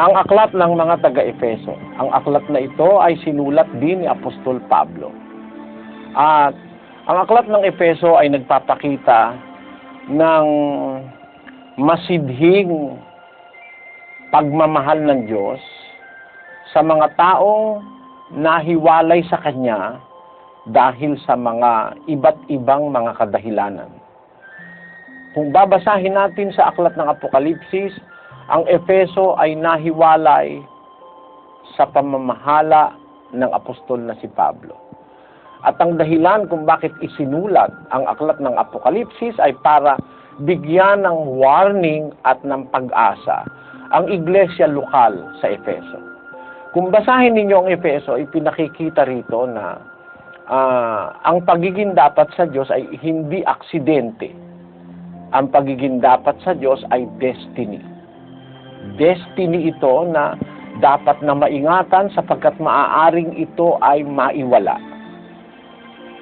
ang aklat ng mga taga-Efeso. Ang aklat na ito ay sinulat din ni Apostol Pablo. At ang aklat ng Efeso ay nagpapakita ng masidhing pagmamahal ng Diyos sa mga taong nahiwalay sa Kanya dahil sa mga iba't ibang mga kadahilanan. Kung babasahin natin sa aklat ng Apokalipsis, ang Efeso ay nahiwalay sa pamamahala ng apostol na si Pablo. At ang dahilan kung bakit isinulat ang aklat ng Apokalipsis ay para bigyan ng warning at ng pag-asa ang iglesia lokal sa Efeso. Kung basahin ninyo ang Efeso, ipinakikita rito na ah, ang pagiging dapat sa Diyos ay hindi aksidente. Ang pagiging dapat sa Diyos ay destiny. Destiny ito na dapat na maingatan sapagkat maaaring ito ay maiwala.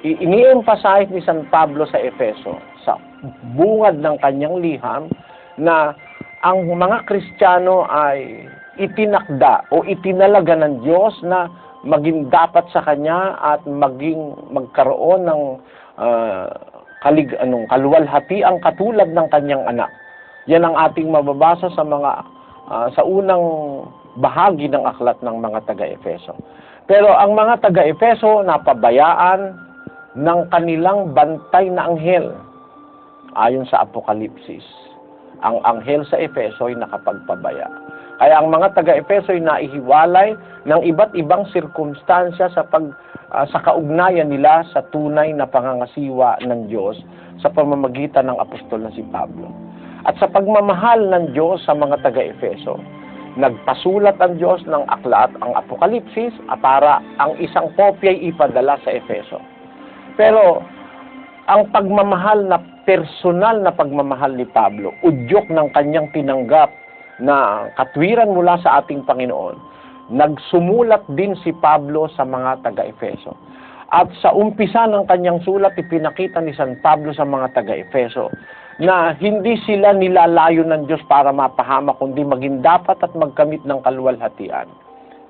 Ini-emphasize ni San Pablo sa Efeso sa bungad ng kanyang liham na ang mga Kristiyano ay itinakda o itinalaga ng Diyos na maging dapat sa kanya at maging magkaroon ng ah, kalig anong kaluwalhati ang katulad ng kanyang anak. Yan ang ating mababasa sa mga ah, sa unang bahagi ng aklat ng mga taga-Efeso. Pero ang mga taga-Efeso napabayaan ng kanilang bantay na anghel ayon sa Apokalipsis. Ang anghel sa Efeso ay nakapagpabaya. Kaya ang mga taga-Efeso ay naihiwalay ng iba't ibang sirkumstansya sa pag ah, sa kaugnayan nila sa tunay na pangangasiwa ng Diyos sa pamamagitan ng apostol na si Pablo. At sa pagmamahal ng Diyos sa mga taga-Efeso, nagpasulat ang Diyos ng aklat, ang Apokalipsis, para ang isang kopya ay ipadala sa Efeso. Pero ang pagmamahal na personal na pagmamahal ni Pablo, udyok ng kanyang tinanggap na katwiran mula sa ating Panginoon, nagsumulat din si Pablo sa mga taga-Efeso. At sa umpisa ng kanyang sulat, ipinakita ni San Pablo sa mga taga-Efeso na hindi sila nilalayo ng Diyos para mapahama, kundi maging dapat at magkamit ng kaluwalhatian.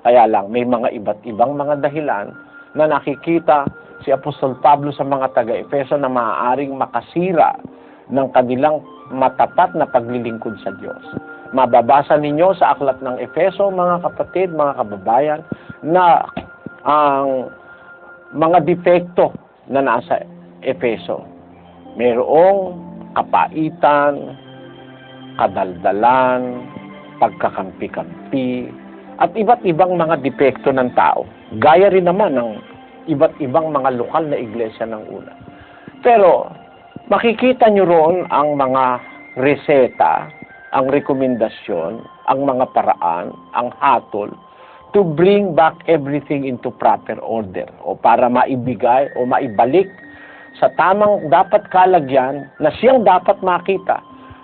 Kaya lang, may mga iba't ibang mga dahilan na nakikita si Apostol Pablo sa mga taga-Efeso na maaaring makasira ng kanilang matapat na paglilingkod sa Diyos. Mababasa ninyo sa aklat ng Efeso, mga kapatid, mga kababayan, na ang mga depekto na nasa Efeso. Mayroong kapaitan, kadaldalan, pagkakampi-kampi, at iba't ibang mga depekto ng tao. Gaya rin naman ng iba't ibang mga lokal na iglesia ng una. Pero makikita nyo roon ang mga reseta, ang rekomendasyon, ang mga paraan, ang hatol to bring back everything into proper order o para maibigay o maibalik sa tamang dapat kalagyan na siyang dapat makita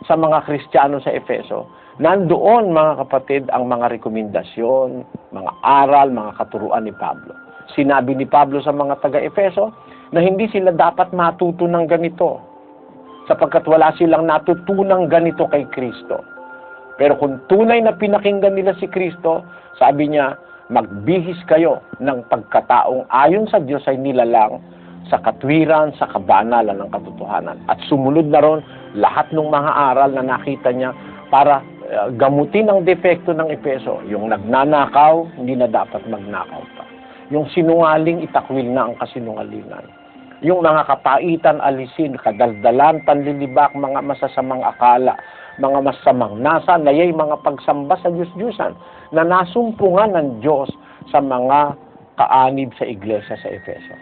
sa mga Kristiyano sa Efeso. Nandoon mga kapatid ang mga rekomendasyon, mga aral, mga katuruan ni Pablo. Sinabi ni Pablo sa mga taga-Efeso na hindi sila dapat matuto ng ganito sapagkat wala silang natutunang ganito kay Kristo. Pero kung tunay na pinakinggan nila si Kristo, sabi niya, magbihis kayo ng pagkataong ayon sa Diyos ay nilalang sa katwiran, sa kabanalan ng katotohanan. At sumunod na ron lahat ng mga aral na nakita niya para uh, gamutin ang depekto ng Epeso. Yung nagnanakaw, hindi na dapat magnakaw pa. Yung sinungaling, itakwil na ang kasinungalingan. Yung mga kapaitan, alisin, kadaldalan, panlilibak, mga masasamang akala, mga masamang nasa, nayay mga pagsamba sa Diyos-Diyusan na nasumpungan ng Diyos sa mga kaanib sa iglesia sa Efeso.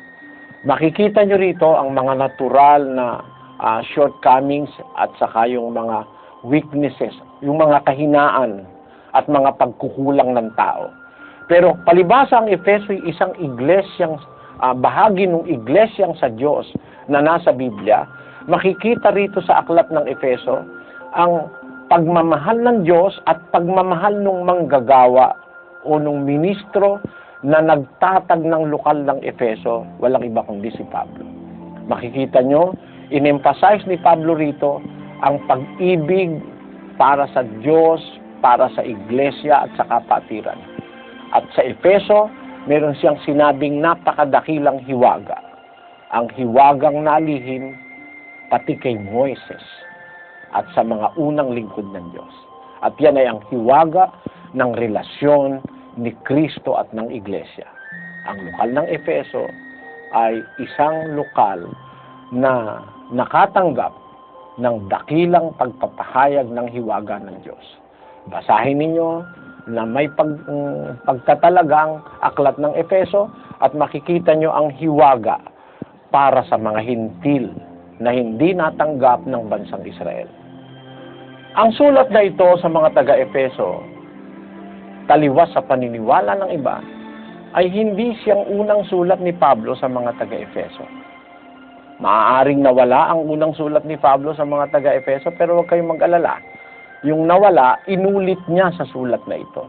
Makikita nyo rito ang mga natural na uh, shortcomings at saka yung mga weaknesses, yung mga kahinaan at mga pagkukulang ng tao. Pero palibasa ang Efeso ay isang iglesyang uh, bahagi ng iglesyang sa Diyos na nasa Biblia, makikita rito sa aklat ng Efeso ang pagmamahal ng Diyos at pagmamahal ng manggagawa o ng ministro na nagtatag ng lokal ng Efeso, walang iba kundi si Pablo. Makikita nyo, in-emphasize ni Pablo rito ang pag-ibig para sa Diyos, para sa iglesia at sa kapatiran. At sa Efeso, meron siyang sinabing napakadakilang hiwaga. Ang hiwagang nalihim pati kay Moises at sa mga unang lingkod ng Diyos. At yan ay ang hiwaga ng relasyon ni Kristo at ng Iglesia. Ang lokal ng Efeso ay isang lokal na nakatanggap ng dakilang pagpapahayag ng hiwaga ng Diyos. Basahin ninyo na may pag, um, pagtatalagang aklat ng Efeso at makikita nyo ang hiwaga para sa mga hintil na hindi natanggap ng bansang Israel. Ang sulat na ito sa mga taga-Efeso, taliwas sa paniniwala ng iba, ay hindi siyang unang sulat ni Pablo sa mga taga-Efeso. Maaaring nawala ang unang sulat ni Pablo sa mga taga-Efeso, pero huwag kayong mag-alala. Yung nawala, inulit niya sa sulat na ito.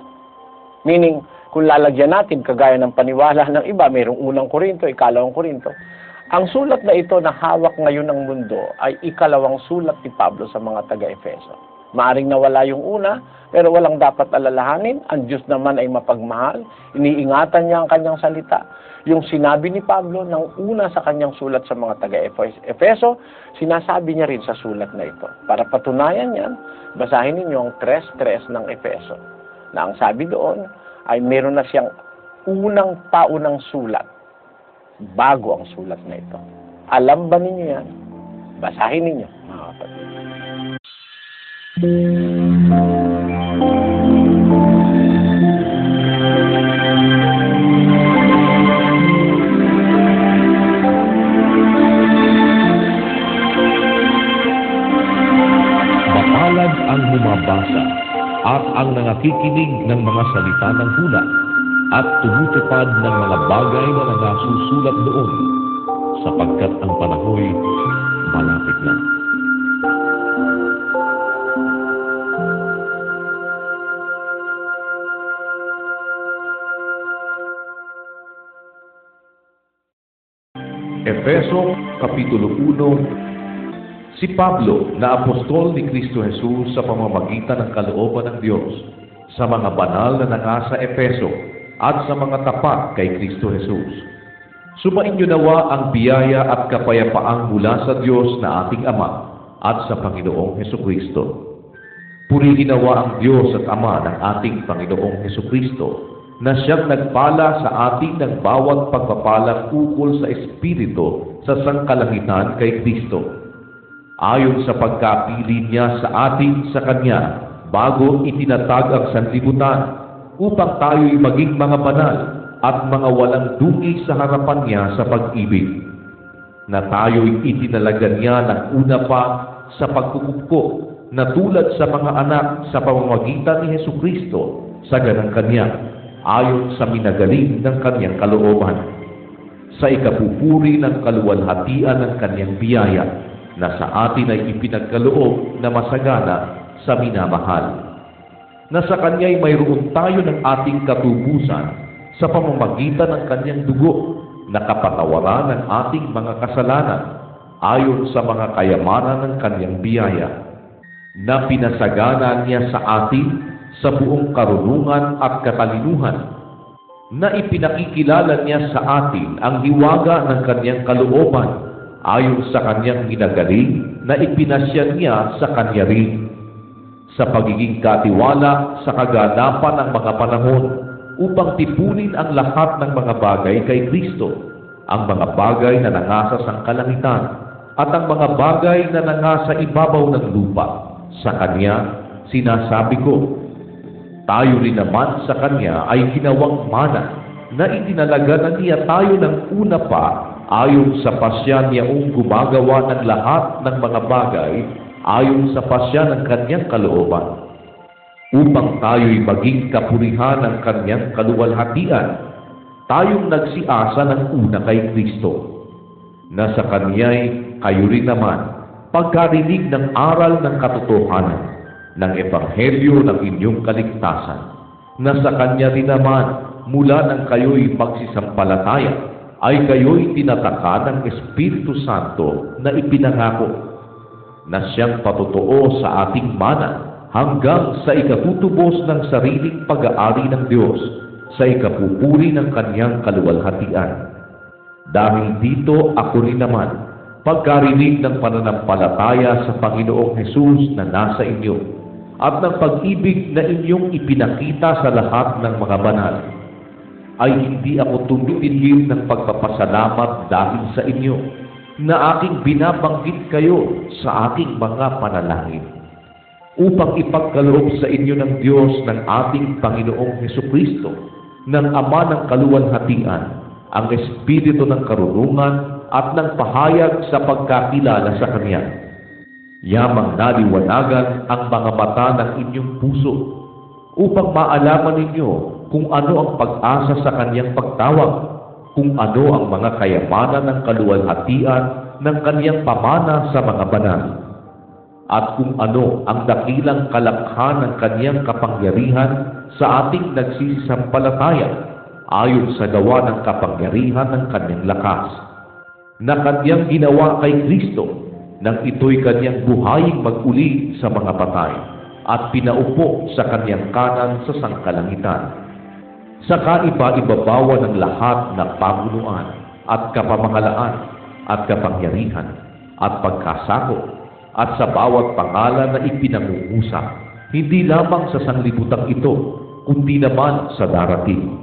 Meaning, kung lalagyan natin, kagaya ng paniwala ng iba, mayroong unang Korinto, ikalawang Korinto, ang sulat na ito na hawak ngayon ng mundo ay ikalawang sulat ni Pablo sa mga taga-Efeso. Maaring nawala yung una, pero walang dapat alalahanin. Ang Diyos naman ay mapagmahal. Iniingatan niya ang kanyang salita. Yung sinabi ni Pablo ng una sa kanyang sulat sa mga taga-Efeso, sinasabi niya rin sa sulat na ito. Para patunayan yan, basahin ninyo ang 3.3 ng Efeso. Na ang sabi doon ay meron na siyang unang paunang sulat bago ang sulat na ito. Alam ba ninyo yan? Basahin ninyo, mga kapatid. Mapalad ang bumabasa at ang nangakikinig ng mga salita ng hula at tumutupad ng mga bagay na nangasusulat doon sapagkat ang panahoy malapit Efeso Kapitulo 1 Si Pablo na apostol ni Kristo Jesus sa pamamagitan ng kalooban ng Diyos sa mga banal na nasa Efeso at sa mga tapat kay Kristo Jesus. Sumainyo nawa ang biyaya at kapayapaang mula sa Diyos na ating Ama at sa Panginoong Heso Kristo. Purihin nawa ang Diyos at Ama ng ating Panginoong Heso Kristo na siyang nagpala sa atin ng bawat pagpapalang ukol sa Espiritu sa sangkalangitan kay Kristo. Ayon sa pagkapili niya sa atin sa Kanya bago itinatag ang sanlibutan upang tayo'y maging mga banal at mga walang dungi sa harapan niya sa pag-ibig. Na tayo'y itinalaga niya ng una pa sa pagkukupko na tulad sa mga anak sa pamamagitan ni Heso Kristo sa ganang Kanya ayon sa minagaling ng Kanyang kalooban. Sa ikapupuri ng kaluwalhatian ng Kanyang biyaya na sa atin ay ipinagkaloob na masagana sa minamahal na sa Kanya'y mayroon tayo ng ating katubusan sa pamamagitan ng Kanyang dugo na kapatawaran ng ating mga kasalanan ayon sa mga kayamanan ng Kanyang biyaya na pinasagana niya sa atin sa buong karunungan at katalinuhan na ipinakikilala niya sa atin ang hiwaga ng Kanyang kalooban ayon sa Kanyang ginagaling na ipinasya niya sa Kanya rin sa pagiging katiwala sa kaganapan ng mga panahon upang tipunin ang lahat ng mga bagay kay Kristo, ang mga bagay na nangasa sa kalangitan at ang mga bagay na nangasa ibabaw ng lupa. Sa Kanya, sinasabi ko, tayo rin naman sa Kanya ay ginawang mana na itinalaga na niya tayo ng una pa ayon sa pasya niyang gumagawa ng lahat ng mga bagay ayon sa pasya ng kanyang kalooban, upang tayo'y maging kapurihan ng kanyang kaluwalhatian, tayong nagsiasa ng una kay Kristo, na sa kanya'y kayo rin naman, pagkarinig ng aral ng katotohanan, ng ebanghelyo ng inyong kaligtasan, na sa kanya rin naman, mula nang kayo'y magsisampalataya, ay kayo'y tinataka ng Espiritu Santo na ipinangako na siyang patotoo sa ating mana hanggang sa ikatutubos ng sariling pag-aari ng Diyos sa ikapupuri ng kanyang kaluwalhatian. Dahil dito ako rin naman, pagkarinig ng pananampalataya sa Panginoong Hesus na nasa inyo, at ng pag-ibig na inyong ipinakita sa lahat ng mga banal, ay hindi ako tumitigil ng pagpapasalamat dahil sa inyo, na aking binabanggit kayo sa aking mga panalangin, upang ipagkaloob sa inyo ng Diyos ng ating Panginoong Heso Kristo, ng Ama ng Kaluwalhatian, ang Espiritu ng karunungan at ng pahayag sa pagkakilala sa Kanya. Yamang naliwanagan ang mga mata ng inyong puso upang maalaman ninyo kung ano ang pag-asa sa Kanyang pagtawag, kung ano ang mga kayamanan ng kaluwalhatian ng Kanyang pamana sa mga banal, at kung ano ang dakilang kalakhan ng Kanyang kapangyarihan sa ating nagsisisampalataya ayon sa gawa ng kapangyarihan ng Kanyang lakas, na Kanyang ginawa kay Kristo nang ito'y Kanyang buhaying mag-uli sa mga patay at pinaupo sa Kanyang kanan sa sangkalangitan. Sa kaiba-ibabawa ng lahat ng pamunuan at kapamahalaan at kapangyarihan at pagkasako at sa bawat pangalan na ipinanguusap, hindi lamang sa sanglibutang ito, kundi naman sa darating.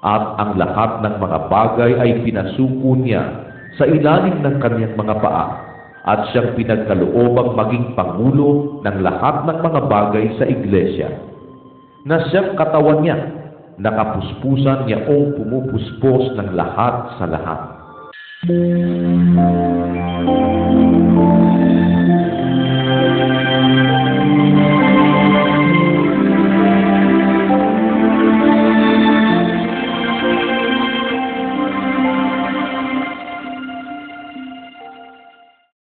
At ang lahat ng mga bagay ay pinasuko niya sa ilalim ng kanyang mga paa at siyang pinagkaloobang maging pangulo ng lahat ng mga bagay sa iglesia na siyang katawan niya nakapuspusan niya o pumupuspos ng lahat sa lahat.